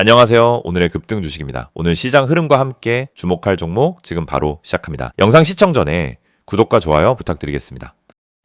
안녕하세요. 오늘의 급등 주식입니다. 오늘 시장 흐름과 함께 주목할 종목 지금 바로 시작합니다. 영상 시청 전에 구독과 좋아요 부탁드리겠습니다.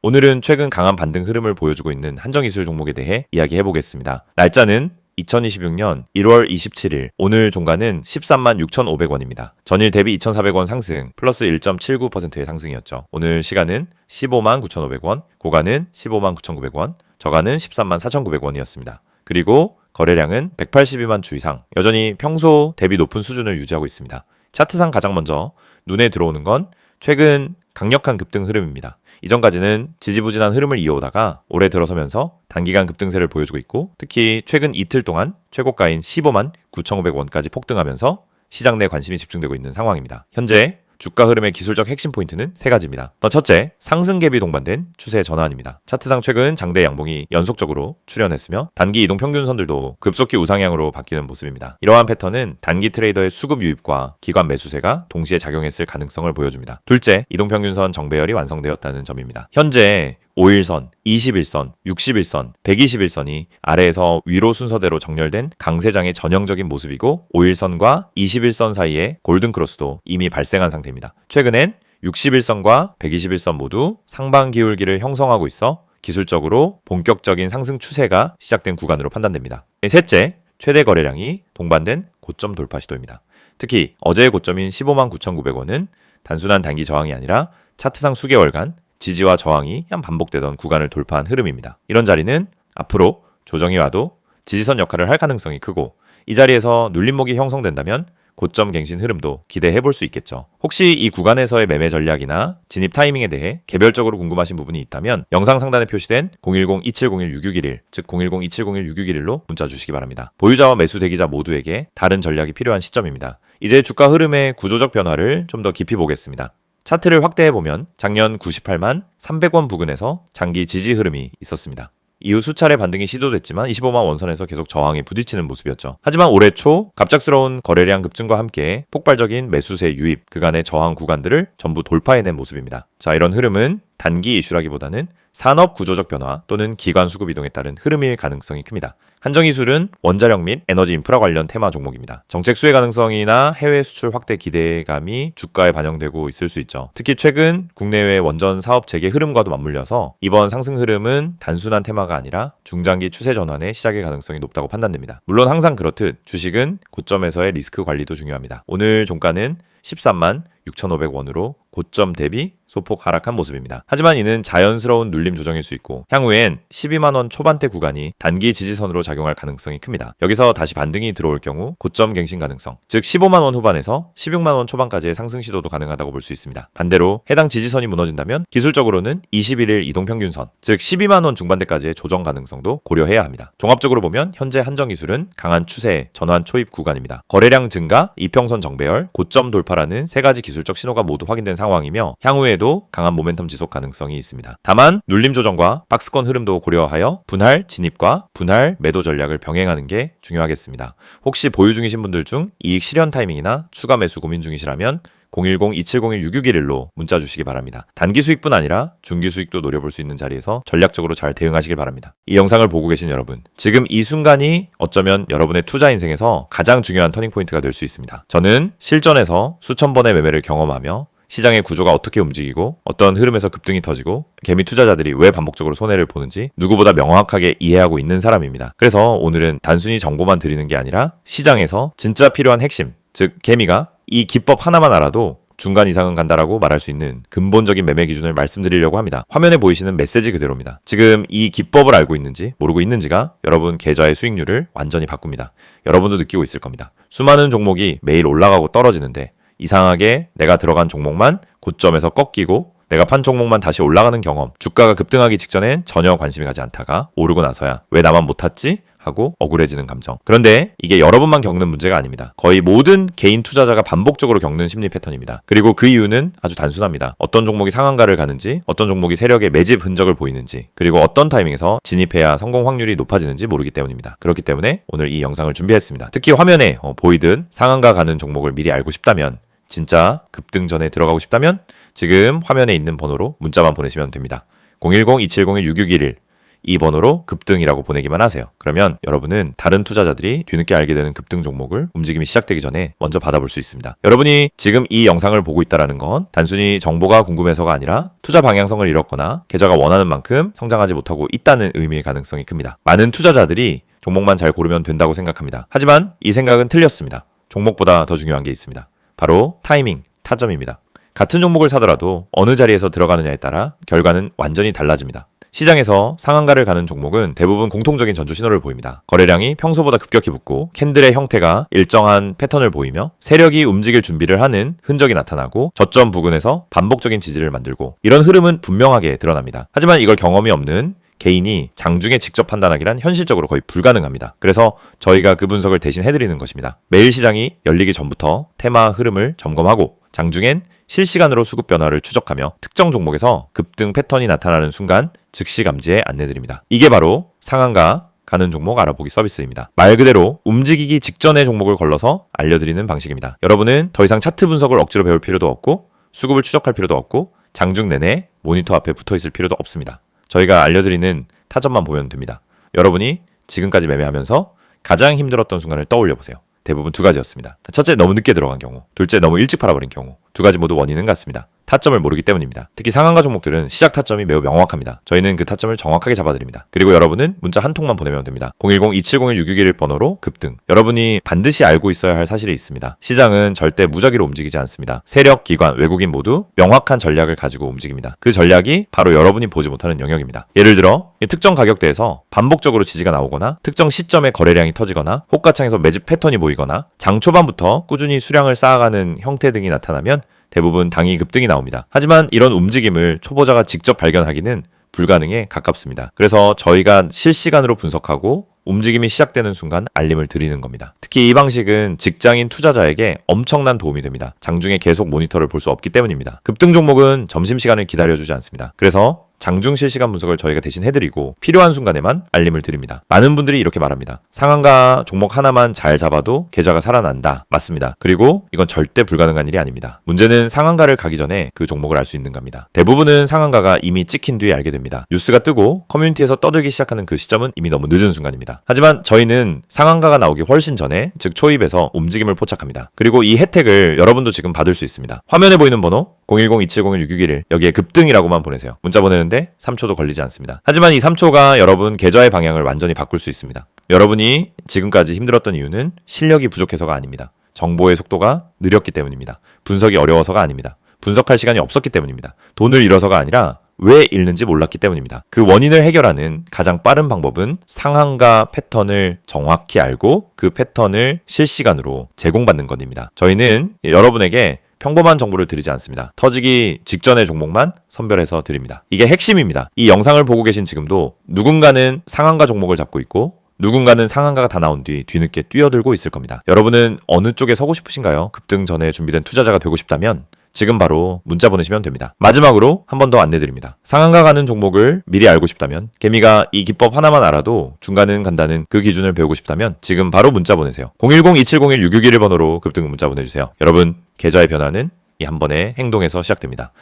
오늘은 최근 강한 반등 흐름을 보여주고 있는 한정이술 종목에 대해 이야기해 보겠습니다. 날짜는 2026년 1월 27일 오늘 종가는 13만 6,500원입니다. 전일 대비 2,400원 상승 플러스 1.79%의 상승이었죠. 오늘 시간은 15만 9,500원, 고가는 15만 9,900원, 저가는 13만 4,900원이었습니다. 그리고 거래량은 182만 주 이상, 여전히 평소 대비 높은 수준을 유지하고 있습니다. 차트상 가장 먼저 눈에 들어오는 건 최근 강력한 급등 흐름입니다. 이전까지는 지지부진한 흐름을 이어오다가 올해 들어서면서 단기간 급등세를 보여주고 있고 특히 최근 이틀 동안 최고가인 15만 9,500원까지 폭등하면서 시장 내 관심이 집중되고 있는 상황입니다. 현재 주가 흐름의 기술적 핵심 포인트는 세 가지입니다. 더 첫째, 상승 갭이 동반된 추세 전환입니다. 차트상 최근 장대 양봉이 연속적으로 출현했으며 단기 이동 평균선들도 급속히 우상향으로 바뀌는 모습입니다. 이러한 패턴은 단기 트레이더의 수급 유입과 기관 매수세가 동시에 작용했을 가능성을 보여줍니다. 둘째, 이동 평균선 정배열이 완성되었다는 점입니다. 현재 5일선, 21선, 61선, 121선이 아래에서 위로 순서대로 정렬된 강세장의 전형적인 모습이고 5일선과 21선 사이에 골든크로스도 이미 발생한 상태입니다. 최근엔 61선과 121선 모두 상방 기울기를 형성하고 있어 기술적으로 본격적인 상승 추세가 시작된 구간으로 판단됩니다. 셋째, 최대 거래량이 동반된 고점 돌파 시도입니다. 특히 어제의 고점인 15만 9,900원은 단순한 단기 저항이 아니라 차트상 수개월간 지지와 저항이 한 반복되던 구간을 돌파한 흐름입니다. 이런 자리는 앞으로 조정이 와도 지지선 역할을 할 가능성이 크고 이 자리에서 눌림목이 형성된다면 고점 갱신 흐름도 기대해 볼 수 있겠죠. 혹시 이 구간에서의 매매 전략이나 진입 타이밍에 대해 개별적으로 궁금하신 부분이 있다면 영상 상단에 표시된 010-2701-6611, 즉 010-2701-6611로 문자 주시기 바랍니다. 보유자와 매수 대기자 모두에게 다른 전략이 필요한 시점입니다. 이제 주가 흐름의 구조적 변화를 좀 더 깊이 보겠습니다. 차트를 확대해 보면 작년 98만 300원 부근에서 장기 지지 흐름이 있었습니다. 이후 수차례 반등이 시도됐지만 25만 원선에서 계속 저항에 부딪히는 모습이었죠. 하지만 올해 초 갑작스러운 거래량 급증과 함께 폭발적인 매수세 유입, 그간의 저항 구간들을 전부 돌파해낸 모습입니다. 자, 이런 흐름은 단기 이슈라기보다는 산업 구조적 변화 또는 기관 수급 이동에 따른 흐름일 가능성이 큽니다. 한정 이술은 원자력 및 에너지 인프라 관련 테마 종목입니다. 정책 수혜 가능성이나 해외 수출 확대 기대감이 주가에 반영되고 있을 수 있죠. 특히 최근 국내외 원전 사업 재개 흐름과도 맞물려서 이번 상승 흐름은 단순한 테마가 아니라 중장기 추세 전환의 시작의 가능성이 높다고 판단됩니다. 물론 항상 그렇듯 주식은 고점에서의 리스크 관리도 중요합니다. 오늘 종가는 13만 6,500원으로 고점 대비 소폭 하락한 모습입니다. 하지만 이는 자연스러운 눌림 조정일 수 있고 향후엔 12만원 초반대 구간이 단기 지지선으로 작용할 가능성이 큽니다. 여기서 다시 반등이 들어올 경우 고점 갱신 가능성, 즉 15만원 후반에서 16만원 초반까지의 상승 시도도 가능하다고 볼 수 있습니다. 반대로 해당 지지선이 무너진다면 기술적으로는 21일 이동평균선, 즉 12만원 중반대까지의 조정 가능성도 고려해야 합니다. 종합적으로 보면 현재 한정 기술은 강한 추세 전환 초입 구간입니다. 거래량 증가, 이평선 정배열, 고점 돌파 라는 세 가지 기술적 신호가 모두 확인된 상황이며 향후에도 강한 모멘텀 지속 가능성이 있습니다. 다만 눌림 조정과 박스권 흐름도 고려하여 분할 진입과 분할 매도 전략을 병행하는 게 중요하겠습니다. 혹시 보유 중이신 분들 중 이익 실현 타이밍이나 추가 매수 고민 중이시라면 010-2701-6611로 문자 주시기 바랍니다. 단기 수익뿐 아니라 중기 수익도 노려볼 수 있는 자리에서 전략적으로 잘 대응하시길 바랍니다. 이 영상을 보고 계신 여러분, 지금 이 순간이 어쩌면 여러분의 투자 인생에서 가장 중요한 터닝포인트가 될 수 있습니다. 저는 실전에서 수천 번의 매매를 경험하며 시장의 구조가 어떻게 움직이고 어떤 흐름에서 급등이 터지고 개미 투자자들이 왜 반복적으로 손해를 보는지 누구보다 명확하게 이해하고 있는 사람입니다. 그래서 오늘은 단순히 정보만 드리는 게 아니라 시장에서 진짜 필요한 핵심, 즉 개미가 이 기법 하나만 알아도 중간 이상은 간다라고 말할 수 있는 근본적인 매매 기준을 말씀드리려고 합니다. 화면에 보이시는 메시지 그대로입니다. 지금 이 기법을 알고 있는지 모르고 있는지가 여러분 계좌의 수익률을 완전히 바꿉니다. 여러분도 느끼고 있을 겁니다. 수많은 종목이 매일 올라가고 떨어지는데 이상하게 내가 들어간 종목만 고점에서 꺾이고 내가 판 종목만 다시 올라가는 경험, 주가가 급등하기 직전엔 전혀 관심이 가지 않다가 오르고 나서야 왜 나만 못 탔지? 하고 억울해지는 감정. 그런데 이게 여러분만 겪는 문제가 아닙니다. 거의 모든 개인 투자자가 반복적으로 겪는 심리 패턴입니다. 그리고 그 이유는 아주 단순합니다. 어떤 종목이 상한가를 가는지, 어떤 종목이 세력의 매집 흔적을 보이는지, 그리고 어떤 타이밍에서 진입해야 성공 확률이 높아지는지 모르기 때문입니다. 그렇기 때문에 오늘 이 영상을 준비했습니다. 특히 화면에 어, 보이든 상한가 가는 종목을 미리 알고 싶다면 진짜 급등전에 들어가고 싶다면 지금 화면에 있는 번호로 문자만 보내시면 됩니다. 010-270-6611 2번으로 급등이라고 보내기만 하세요. 그러면 여러분은 다른 투자자들이 뒤늦게 알게 되는 급등 종목을 움직임이 시작되기 전에 먼저 받아볼 수 있습니다. 여러분이 지금 이 영상을 보고 있다라는 건 단순히 정보가 궁금해서가 아니라 투자 방향성을 잃었거나 계좌가 원하는 만큼 성장하지 못하고 있다는 의미의 가능성이 큽니다. 많은 투자자들이 종목만 잘 고르면 된다고 생각합니다. 하지만 이 생각은 틀렸습니다. 종목보다 더 중요한 게 있습니다. 바로 타이밍, 타점입니다. 같은 종목을 사더라도 어느 자리에서 들어가느냐에 따라 결과는 완전히 달라집니다. 시장에서 상한가를 가는 종목은 대부분 공통적인 전주 신호를 보입니다. 거래량이 평소보다 급격히 붙고 캔들의 형태가 일정한 패턴을 보이며 세력이 움직일 준비를 하는 흔적이 나타나고 저점 부근에서 반복적인 지지를 만들고 이런 흐름은 분명하게 드러납니다. 하지만 이걸 경험이 없는 개인이 장중에 직접 판단하기란 현실적으로 거의 불가능합니다. 그래서 저희가 그 분석을 대신 해드리는 것입니다. 매일 시장이 열리기 전부터 테마 흐름을 점검하고 장중엔 실시간으로 수급 변화를 추적하며 특정 종목에서 급등 패턴이 나타나는 순간 즉시 감지에 안내드립니다. 이게 바로 상한가 가는 종목 알아보기 서비스입니다. 말 그대로 움직이기 직전의 종목을 걸러서 알려드리는 방식입니다. 여러분은 더 이상 차트 분석을 억지로 배울 필요도 없고 수급을 추적할 필요도 없고 장중 내내 모니터 앞에 붙어 있을 필요도 없습니다. 저희가 알려드리는 타점만 보면 됩니다. 여러분이 지금까지 매매하면서 가장 힘들었던 순간을 떠올려 보세요. 대부분 두 가지였습니다. 첫째, 너무 늦게 들어간 경우. 둘째, 너무 일찍 팔아버린 경우. 두 가지 모두 원인은 같습니다. 타점을 모르기 때문입니다. 특히 상한가 종목들은 시작 타점이 매우 명확합니다. 저희는 그 타점을 정확하게 잡아드립니다. 그리고 여러분은 문자 한 통만 보내면 됩니다. 010-2701-661 번호로 급등. 여러분이 반드시 알고 있어야 할 사실이 있습니다. 시장은 절대 무작위로 움직이지 않습니다. 세력, 기관, 외국인 모두 명확한 전략을 가지고 움직입니다. 그 전략이 바로 여러분이 보지 못하는 영역입니다. 예를 들어 이 특정 가격대에서 반복적으로 지지가 나오거나 특정 시점에 거래량이 터지거나 호가창에서 매집 패턴이 보이거나 장 초반부터 꾸준히 수량을 쌓아가는 형태 등이 나타나면 대부분 당이 급등이 나옵니다. 하지만 이런 움직임을 초보자가 직접 발견하기는 불가능에 가깝습니다. 그래서 저희가 실시간으로 분석하고 움직임이 시작되는 순간 알림을 드리는 겁니다. 특히 이 방식은 직장인 투자자에게 엄청난 도움이 됩니다. 장중에 계속 모니터를 볼 수 없기 때문입니다. 급등 종목은 점심시간을 기다려주지 않습니다. 그래서 장중 실시간 분석을 저희가 대신 해드리고 필요한 순간에만 알림을 드립니다. 많은 분들이 이렇게 말합니다. 상한가 종목 하나만 잘 잡아도 계좌가 살아난다. 맞습니다. 그리고 이건 절대 불가능한 일이 아닙니다. 문제는 상한가를 가기 전에 그 종목을 알 수 있는 겁니다. 대부분은 상한가가 이미 찍힌 뒤에 알게 됩니다. 뉴스가 뜨고 커뮤니티에서 떠들기 시작하는 그 시점은 이미 너무 늦은 순간입니다. 하지만 저희는 상한가가 나오기 훨씬 전에 즉 초입에서 움직임을 포착합니다. 그리고 이 혜택을 여러분도 지금 받을 수 있습니다. 화면에 보이는 번호 010-2701-661 여기에 급등이라고만 보내세요. 문자 보내는데 3초도 걸리지 않습니다. 하지만 이 3초가 여러분 계좌의 방향을 완전히 바꿀 수 있습니다. 여러분이 지금까지 힘들었던 이유는 실력이 부족해서가 아닙니다. 정보의 속도가 느렸기 때문입니다. 분석이 어려워서가 아닙니다. 분석할 시간이 없었기 때문입니다. 돈을 잃어서가 아니라 왜 잃는지 몰랐기 때문입니다. 그 원인을 해결하는 가장 빠른 방법은 상한가 패턴을 정확히 알고 그 패턴을 실시간으로 제공받는 것입니다. 저희는 여러분에게 평범한 정보를 드리지 않습니다. 터지기 직전의 종목만 선별해서 드립니다. 이게 핵심입니다. 이 영상을 보고 계신 지금도 누군가는 상한가 종목을 잡고 있고 누군가는 상한가가 다 나온 뒤 뒤늦게 뛰어들고 있을 겁니다. 여러분은 어느 쪽에 서고 싶으신가요? 급등 전에 준비된 투자자가 되고 싶다면 지금 바로 문자 보내시면 됩니다. 마지막으로 한 번 더 안내드립니다. 상한가 가는 종목을 미리 알고 싶다면 개미가 이 기법 하나만 알아도 중간은 간다는 그 기준을 배우고 싶다면 지금 바로 문자 보내세요. 010-2701-661 번호로 급등 문자 보내주세요. 여러분 계좌의 변화는 이 한 번의 행동에서 시작됩니다.